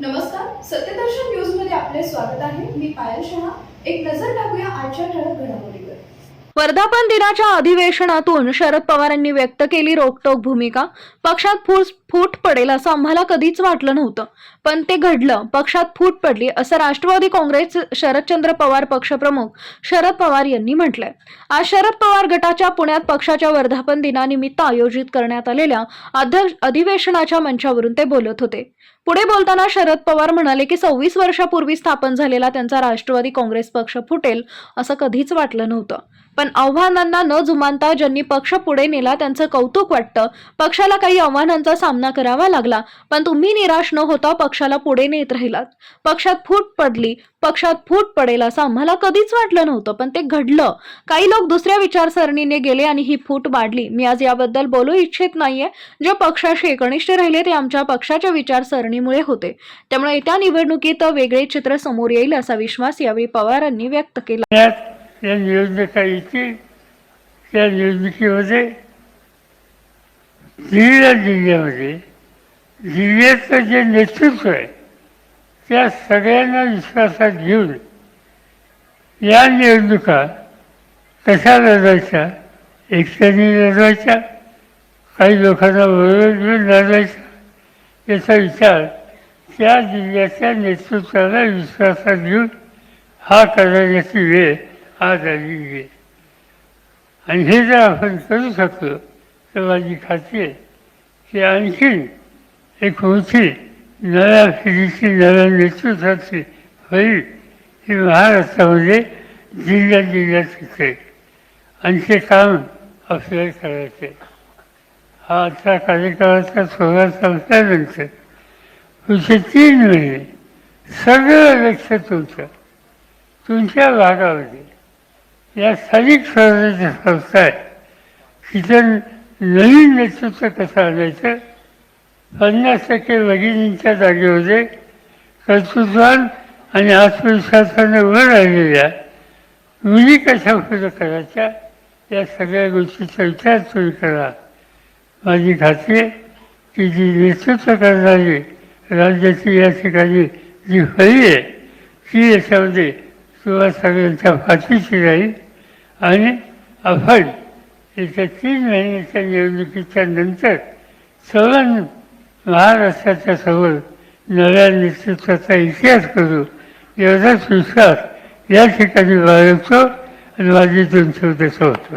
नमस्कार सत्यदर्शन न्यूजमध्ये आपले स्वागत आहे. मी पायल शहा. एक नजर टाकूया आजच्या ठळक घडामोडीवर. वर्धापन दिनाच्या अधिवेशनातून शरद पवारांनी व्यक्त केली रोखटोक भूमिका. पक्षात फूट फूट पडेल असं आम्हाला कधीच वाटलं नव्हतं. पण ते घडलं. पक्षात फूट पडली असं राष्ट्रवादी काँग्रेस शरदचंद्र पवार पक्षप्रमुख शरद पवार यांनी म्हटलंय. आज शरद पवार गटाच्या पुण्यात पक्षाच्या वर्धापन दिनानिमित्त आयोजित करण्यात आलेल्या अधिवेशनाच्या मंचावरून ते बोलत होते. पुढे बोलताना शरद पवार म्हणाले की सव्वीस वर्षापूर्वी स्थापन झालेला त्यांचा राष्ट्रवादी काँग्रेस पक्ष फुटेल असं कधीच वाटलं नव्हतं. पण आव्हानांना न जुमानता ज्यांनी पक्ष पुढे नेला त्यांचं कौतुक वाटतं. पक्षाला काही आव्हानांचा सामना सामना करावा लागला. पण तुम्ही निराश न होता पक्षाला पुढे नेत राहिलात. पक्षात फूट पडली. पक्षात फूट पडेल असं आम्हाला कधीच वाटलं नव्हतं पण ते घडलं. काही लोक दुसऱ्या विचारसरणीने गेले आणि ही फूट वाढली. मी आज याबद्दल बोलू इच्छित नाहीये. जे पक्षाशी एकनिष्ठ राहिले ते आमच्या पक्षाच्या विचारसरणीमुळे होते. त्यामुळे येत्या निवडणुकीत वेगळे चित्र समोर येईल असा विश्वास यावेळी पवारांनी व्यक्त केला. या निवडणुका येतील त्या निवडणुकीमध्ये विविध जिल्ह्यामध्ये जिल्ह्याचं जे नेतृत्व आहे त्या सगळ्यांना विश्वासात घेऊन या निवडणुका कशा लढवायच्या एकट्याने लढवायच्या काही लोकांना बरोबर घेऊन याचा विचार त्या जिल्ह्याच्या नेतृत्वाला विश्वासात घेऊन हा करण्याची वेळ आज आलेली आहे. आणि हे जर आपण करू शकलो तर खाते ते आहे की आणखीन एक मोठी नव्या पिढीची नव्या नेतृत्वाची होईल ही महाराष्ट्रामध्ये जिल्ह्यात जिल्ह्यात शिकेल आणि ते काम आपल्याला करायचे. हा आजचा कार्यकाळाचा सोहळा संपल्यानंतर पुढचे तीन महिने सगळं लक्ष तुमचं तुमच्या भागामध्ये. या स्थानिक स्वराज्याच्या संस्था आहेत तिथं नवीन नेतृत्व कसं आणायचं? पन्नास टक्के भगिनींच्या जागेमध्ये कर्तृत्वान आणि आत्मविश्वासाने वर राहिलेल्या मुली कशा उपयोग करायच्या? या सगळ्या गोष्टीचा विचार तुम्ही करा. माझी खात्री आहे की जी नेतृत्व करणारी राज्याची या ठिकाणी जी फळी आहे ती याच्यामध्ये किंवा सगळ्यांच्या पाठीशी राहील आणि आपण येत्या तीन महिन्याच्या निवडणुकीच्या नंतर सवन महाराष्ट्राच्या समोर नव्या नेतृत्वाचा इतिहास करू एवढाच विश्वास या ठिकाणी बाळगतो आणि माझी दोन शब्द होतो